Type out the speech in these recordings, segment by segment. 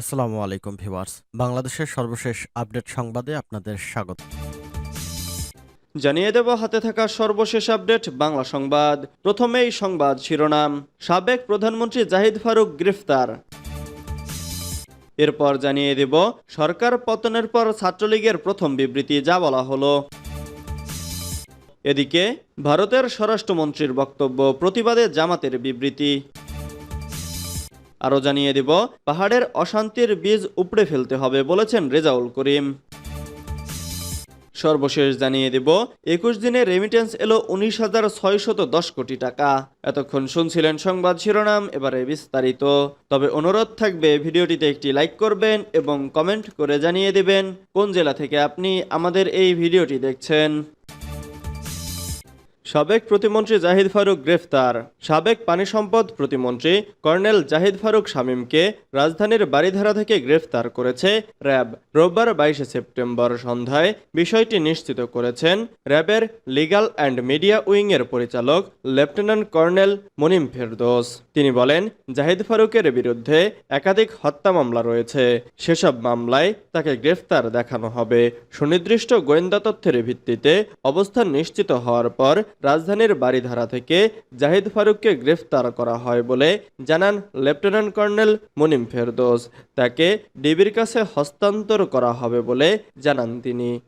আসসালামু আলাইকুম ভিউয়ার্স। বাংলাদেশের সর্বশেষ আপডেট সংবাদে আপনাদের স্বাগত। জানিয়ে দেব, হাতে থাকা সর্বশেষ আপডেট, বাংলা সংবাদ। প্রথমেই সংবাদ শিরোনাম, সাবেক প্রধানমন্ত্রী জাহিদ ফারুক গ্রেফতার। এরপর জানিয়ে দেব, সরকার পতনের পর ছাত্রলীগের প্রথম বিবৃতি যা বলা হলো। এদিকে, ভারতের স্বরাষ্ট্রমন্ত্রীর বক্তব্য, প্রতিবাদে জামাতের বিবৃতি। আরও জানিয়ে দিব, পাহাড়ের অশান্তির বীজ উপড়ে ফেলতে হবে বলেছেন রেজাউল করিম। সর্বশেষ জানিয়ে দেব, একুশ দিনে রেমিটেন্স এলো উনিশ হাজার ছয়শত দশ কোটি টাকা। এতক্ষণ শুনছিলেন সংবাদ শিরোনাম, এবারে বিস্তারিত। তবে অনুরোধ থাকবে, ভিডিওটিতে একটি লাইক করবেন এবং কমেন্ট করে জানিয়ে দেবেন, কোন জেলা থেকে আপনি আমাদের এই ভিডিওটি দেখছেন। সাবেক প্রতিমন্ত্রী জাহিদ ফারুক গ্রেফতার। সাবেক পানি সম্পদ প্রতিমন্ত্রী কর্নেল জাহিদ ফারুক শামীমকে রাজধানীর বাড়িধারা থেকে গ্রেফতার করেছে র্যাব। রোববার বাইশে সেপ্টেম্বর সন্ধ্যায় বিষয়টি নিশ্চিত করেছেন র্যাবের লিগাল অ্যান্ড মিডিয়া উইংয়ের পরিচালক লেফটেন্যান্ট কর্নেল মনিম ফেরদোস। তিনি বলেন, জাহিদ ফারুকের বিরুদ্ধে একাধিক হত্যা মামলা রয়েছে। সেসব মামলায় তাকে গ্রেফতার দেখানো হবে। সুনির্দিষ্ট গোয়েন্দা তথ্যের ভিত্তিতে অবস্থান নিশ্চিত হওয়ার পর রাজধানীর বাড়িধারা থেকে জাহিদ ফারুককে গ্রেফতার করা হয় বলে জানান লেফটেন্যান্ট কর্নেল মুনিম ফেরদোস। তাকে ডিবির কাছে হস্তান্তর করা হবে বলে জানান তিনি।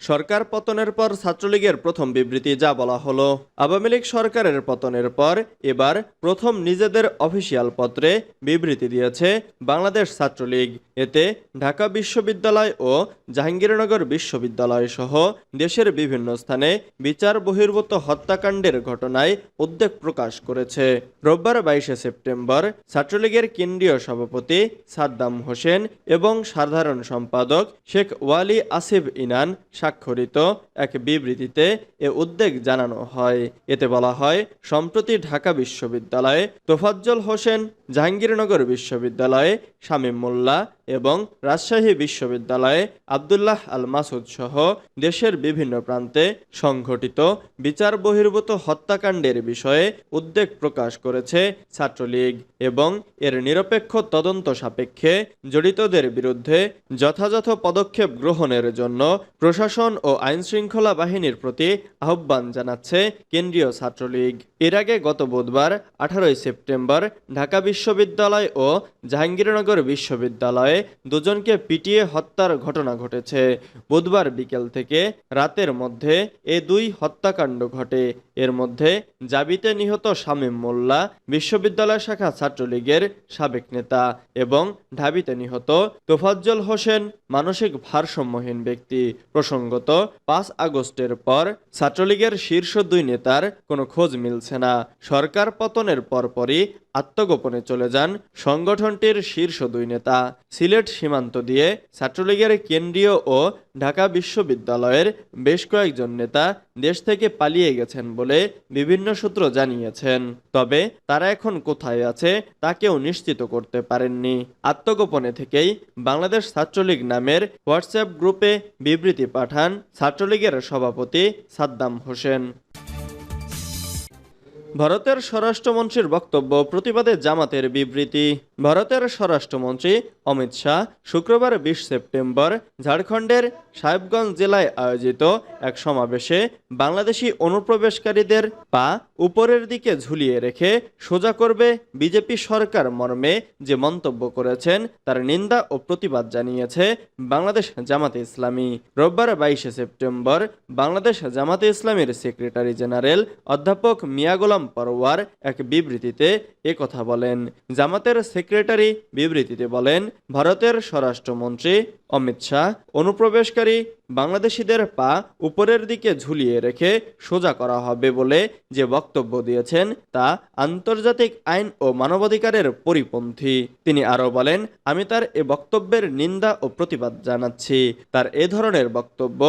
সরকার পতনের পর ছাত্রলীগের প্রথম বিবৃতি যা বলা হলো, আওয়ামী লীগ সরকারের পতনের পর এবার প্রথম নিজেদের অফিসিয়াল পত্রে বিবৃতি দিয়েছে বাংলাদেশ ছাত্রলীগ। এতে ঢাকা বিশ্ববিদ্যালয় ও জাহাঙ্গীরনগর বিশ্ববিদ্যালয় সহ দেশের বিভিন্ন স্থানে বিচার বহির্ভূত হত্যাকাণ্ডের ঘটনায় উদ্বেগ প্রকাশ করেছে। রোববার বাইশে সেপ্টেম্বর ছাত্রলীগের কেন্দ্রীয় সভাপতি সাদ্দাম হোসেন এবং সাধারণ সম্পাদক শেখ ওয়ালি আসিফ ইনান স্বাক্ষরিত এক বিবৃতিতে এ উদ্বেগ জানানো হয়। এতে বলা হয়, সম্প্রতি ঢাকা বিশ্ববিদ্যালয়ে তোফাজ্জল হোসেন জাহাঙ্গীরনগর বিশ্ববিদ্যালয়ে শামীম মোল্লা এবং রাজশাহী বিশ্ববিদ্যালয়ে আবদুল্লাহ আল মাসুদ সহ দেশের বিভিন্ন প্রান্তে সংঘটিত বিচার বহির্ভূত হত্যাকাণ্ডের বিষয়ে উদ্বেগ প্রকাশ করেছে ছাত্রলীগ এবং এর নিরপেক্ষ তদন্ত সাপেক্ষে জড়িতদের বিরুদ্ধে যথাযথ পদক্ষেপ গ্রহণের জন্য প্রশাসন ও আইনশৃঙ্খলা বাহিনীর প্রতি আহ্বান জানাচ্ছে কেন্দ্রীয় ছাত্রলীগ। এর আগে গত বুধবার, আঠারোই সেপ্টেম্বর, ঢাকা বিশ্ববিদ্যালয় ও জাহাঙ্গীরনগর বিশ্ববিদ্যালয়ে দুজনকে পিটিয়ে হত্যার ঘটনা ঘটেছে। বুধবার বিকেল থেকে রাতের মধ্যে এ দুই হত্যাকাণ্ড ঘটে। এর মধ্যে জাবিতে নিহত শামীম মোল্লা, বিশ্ববিদ্যালয় শাখা ছাত্রলীগের সাবেক নেতা এবং ঢাবিতে নিহত তোফাজ্জল হোসেন, মানসিক ভারসাম্যহীন ব্যক্তি। প্রসঙ্গত, পাঁচ আগস্টের পর ছাত্রলীগের শীর্ষ দুই নেতার কোনো খোঁজ মিলছে না। সরকার পতনের পরপরই আত্মগোপনে চলে যান সংগঠনটির শীর্ষ দুই নেতা। সিলেট সীমান্ত দিয়ে ছাত্রলীগের কেন্দ্রীয় ও ঢাকা বিশ্ববিদ্যালয়ের বেশ কয়েকজন নেতা দেশ থেকে পালিয়ে গেছেন বলে বিভিন্ন সূত্র জানিয়েছেন। তবে তারা এখন কোথায় আছে তা কেউ নিশ্চিত করতে পারেননি। আত্মগোপনে থেকেই বাংলাদেশ ছাত্রলীগ নামের হোয়াটসঅ্যাপ গ্রুপে বিবৃতি পাঠান ছাত্রলীগের সভাপতি সাদ্দাম হোসেন। ভারতের স্বরাষ্ট্রমন্ত্রীর বক্তব্য প্রতিবাদে জামাতের বিবৃতি। ভারতের স্বরাষ্ট্রমন্ত্রী অমিত শাহ শুক্রবার বিশ সেপ্টেম্বর ঝাড়খণ্ডের সাহেবগঞ্জ জেলায় আয়োজিত এক সমাবেশে বাংলাদেশি অনুপ্রবেশকারীদের পা উপরের দিকে ঝুলিয়ে রেখে সোজা করবে বিজেপি সরকার মর্মে যে মন্তব্য করেছেন, তার নিন্দা ও প্রতিবাদ জানিয়েছে বাংলাদেশ জামাতে ইসলামী। রোববার বাইশে সেপ্টেম্বর বাংলাদেশ জামাতে ইসলামীর সেক্রেটারি জেনারেল অধ্যাপক মিয়া গোলাম পরওয়ার এক বিবৃতিতে কথা বলেন। জামাতের সেক্রেটারি বিবৃতিতে বলেন, ভারতের স্বরাষ্ট্রমন্ত্রী অমিত শাহ অনুপ্রবেশকারী বাংলাদেশিদের পা উপরের দিকে ঝুলিয়ে রেখে সোজা করা হবে বলে যে বক্তব্য দিয়েছেন, তা আন্তর্জাতিক আইন ও মানবাধিকারের পরিপন্থী। তিনি আরও বলেন, আমি তার এ বক্তব্যের নিন্দা ও প্রতিবাদ জানাচ্ছি। তার এ ধরনের বক্তব্য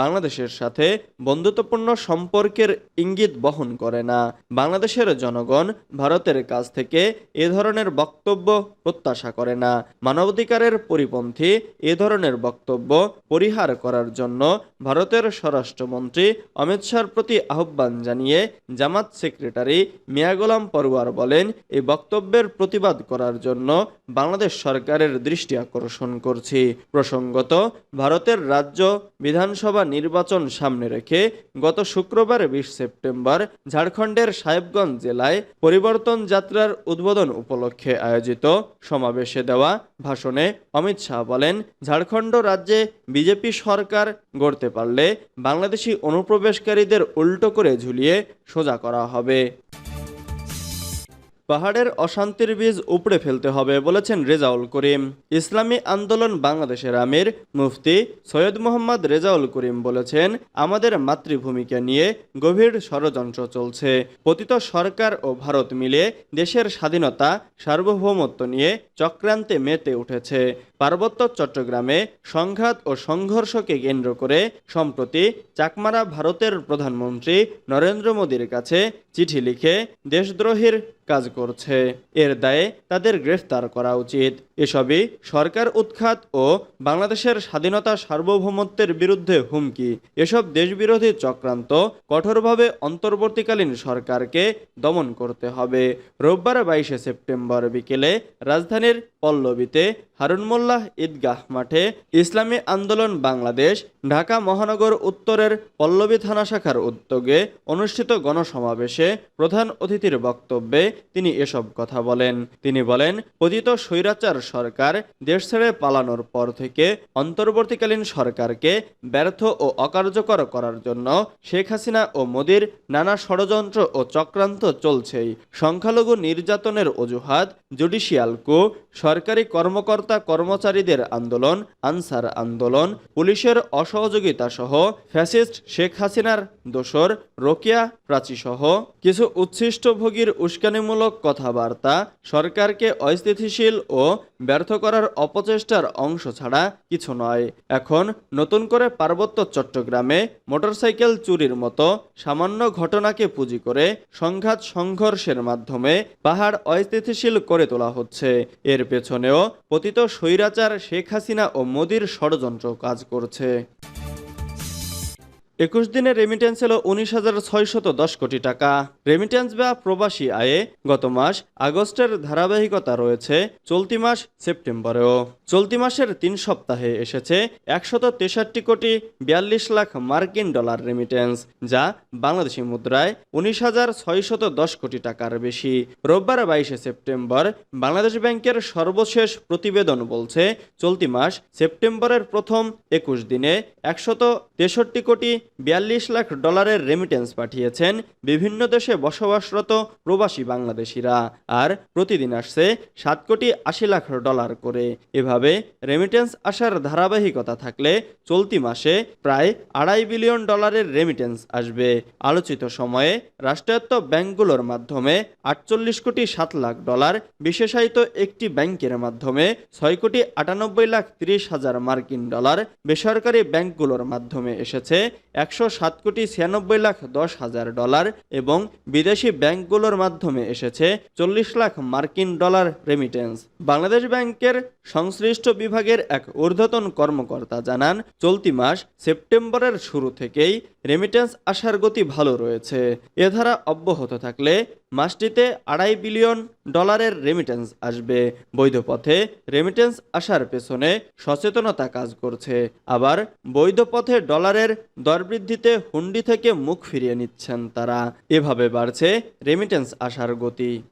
বাংলাদেশের সাথে বন্ধুত্বপূর্ণ সম্পর্কের ইঙ্গিত বহন করে না। বাংলাদেশের জনগণ ভারতের কাছ থেকে এ ধরনের বক্তব্য প্রত্যাশা করে না। মানবাধিকারের পরিপন্থী এ ধরনের বক্তব্য পরিহার করার জন্য ভারতের স্বরাষ্ট্রমন্ত্রী অমিত শাহর প্রতি আহ্বান জানিয়ে জামাত সেক্রেটারি মিয়া গোলাম পরওয়ার বলেন এই বক্তব্যের প্রতিবাদ করার জন্য বাংলাদেশ সরকারের দৃষ্টি আকর্ষণ করছি। প্রসঙ্গত, ভারতের রাজ্য বিধানসভা নির্বাচন সামনে রেখে গত শুক্রবার বিশ সেপ্টেম্বর ঝাড়খণ্ডের সাহেবগঞ্জ জেলায় পরিবর্তন যাত্রার উদ্বোধন উপলক্ষে আয়োজিত সমাবেশে দেওয়া ভাষণে অমিত শাহ বলেন, ঝাড়খণ্ড রাজ্যে বিজেপি সরকার গড়তে পারলে বাংলাদেশি অনুপ্রবেশকারীদের উল্টো করে ঝুলিয়ে সোজা করা হবে। পাহাড়ের অশান্তির বীজ উপড়ে ফেলতে হবে বলেছেন রেজাউল করিম। ইসলামী আন্দোলন বাংলাদেশের আমির মুফতি সৈয়দ মোহাম্মদ রেজাউল করিম বলেছেন, আমাদের মাতৃভূমিকে নিয়ে গভীর ষড়যন্ত্র চলছে। পতিত সরকার ও ভারত মিলে দেশের স্বাধীনতা, সার্বভৌমত্ব নিয়ে চক্রান্তে মেতে উঠেছে। পার্বত্য চট্টগ্রামে সংঘাত ও সংঘর্ষকে কেন্দ্র করে সম্প্রতি চাকমারা ভারতের প্রধানমন্ত্রী নরেন্দ্র মোদীর কাছে চিঠি লিখে দেশদ্রোহীর কাজ করছে। এর দায়ে তাদের গ্রেফতার করা উচিত। এসবই সরকার উৎখাত ও বাংলাদেশের স্বাধীনতা সার্বভৌমত্বের বিরুদ্ধে হুমকি। এসব দেশবিরোধী চক্রান্ত কঠোরভাবে অন্তর্বর্তীকালীন সরকারকে দমন করতে হবে। রোববার বাইশে সেপ্টেম্বর বিকেলে রাজধানীর পল্লবীতে হারুন মোল্লাহ ঈদগাহ মাঠে ইসলামী আন্দোলন বাংলাদেশ, ঢাকা মহানগর উত্তরের পল্লবী থানা শাখার উদ্যোগে অনুষ্ঠিত গণসমাবেশে প্রধান অতিথির বক্তব্যে তিনি এসব কথা বলেন। তিনি বলেন, পতিত স্বৈরাচার সরকার দেশ ছেড়ে পালানোর পর থেকে অন্তর্বর্তীকালীন সরকারকে ব্যর্থ ও অকার্যকর করার জন্য শেখ হাসিনা ও মোদির নানা ষড়যন্ত্র ও চক্রান্ত চলছেই। সংখ্যালঘু নির্যাতনের অজুহাত, জুডিশিয়াল কু সরকারি কর্মকর্তা কর্মচারীদের আন্দোলন, আনসার আন্দোলন, পুলিশের অসহযোগিতা সহ ফ্যাসিস্ট শেখ হাসিনার দোসর, রোকিয়া প্রাচী সহ কিছু উচ্ছিষ্টভোগীর উস্কানিমূলক কথাবার্তা সরকারকে অস্থিতিশীল ও ব্যর্থ করার অপচেষ্টার অংশ ছাড়া কিছু নয়। এখন নতুন করে পার্বত্য চট্টগ্রামে মোটরসাইকেল চুরির মতো সামান্য ঘটনাকে পুঁজি করে সংঘাত সংঘর্ষের মাধ্যমে পাহাড় অস্থিতিশীল করে তোলা হচ্ছে। এর পেছনেও পতিত স্বৈরাচার শেখ হাসিনা ও মোদির ষড়যন্ত্র কাজ করছে। একুশ দিনে রেমিটেন্স এলো উনিশ হাজার ছয়শত দশ কোটি টাকা। রেমিটেন্স বা প্রবাসী আয়ে গত মাস আগস্টের ধারাবাহিকতা রয়েছে, চলতি মাস সেপ্টেম্বরেও। চলতি মাসের তিন সপ্তাহে এসেছে একশত তেষট্টি কোটি বিয়াল্লিশ লাখ মার্কিন ডলার রেমিটেন্স যা বাংলাদেশি মুদ্রায় উনিশ হাজার ছয়শত দশ কোটি টাকার বেশি। রোববার বাইশে সেপ্টেম্বর বাংলাদেশ ব্যাংকের সর্বশেষ প্রতিবেদন বলছে, চলতি মাস সেপ্টেম্বরের প্রথম একুশ দিনে একশত তেষট্টি কোটি বিয়াল্লিশ লাখ ডলারের রেমিটেন্স পাঠিয়েছেন বিভিন্ন দেশে বসবাসরত প্রবাসী বাংলাদেশিরা। আর প্রতিদিন আসছে সাত কোটি আশি লাখ ডলার করে। এভাবে রেমিটেন্স আসার ধারাবাহিকতা থাকলে চলতি মাসে প্রায় আড়াই বিলিয়ন ডলারের রেমিটেন্স আসবে। আলোচিত সময়ে রাষ্ট্রায়ত্ত ব্যাংকগুলোর মাধ্যমে আটচল্লিশ কোটি সাত লাখ ডলার, বিশেষায়িত একটি ব্যাংকের মাধ্যমে ছয় কোটি আটানব্বই লাখ তিরিশ হাজার মার্কিন ডলার বেসরকারি ব্যাংকগুলোর মাধ্যমে এসেছে একশো সাত কোটি ছিয়ানব্বই লাখ দশ হাজার ডলার এবং বিদেশি ব্যাংকগুলোর মাধ্যমে এসেছে চল্লিশ লাখ মার্কিন ডলার রেমিটেন্স বাংলাদেশ ব্যাংকের সংশ্লিষ্ট বিভাগের এক ঊর্ধ্বতন কর্মকর্তা জানান, চলতি মাস সেপ্টেম্বরের শুরু থেকেই রেমিটেন্স আসার গতি ভালো রয়েছে। এ ধারা অব্যাহত থাকলে মাসটিতে আড়াই বিলিয়ন ডলারের রেমিটেন্স আসবে। বৈধ পথে রেমিটেন্স আসার পেছনে সচেতনতা কাজ করছে। আবার বৈধ পথে ডলারের দরবৃদ্ধিতে হুন্ডি থেকে মুখ ফিরিয়ে নিচ্ছেন তারা। এভাবে বাড়ছে রেমিটেন্স আসার গতি।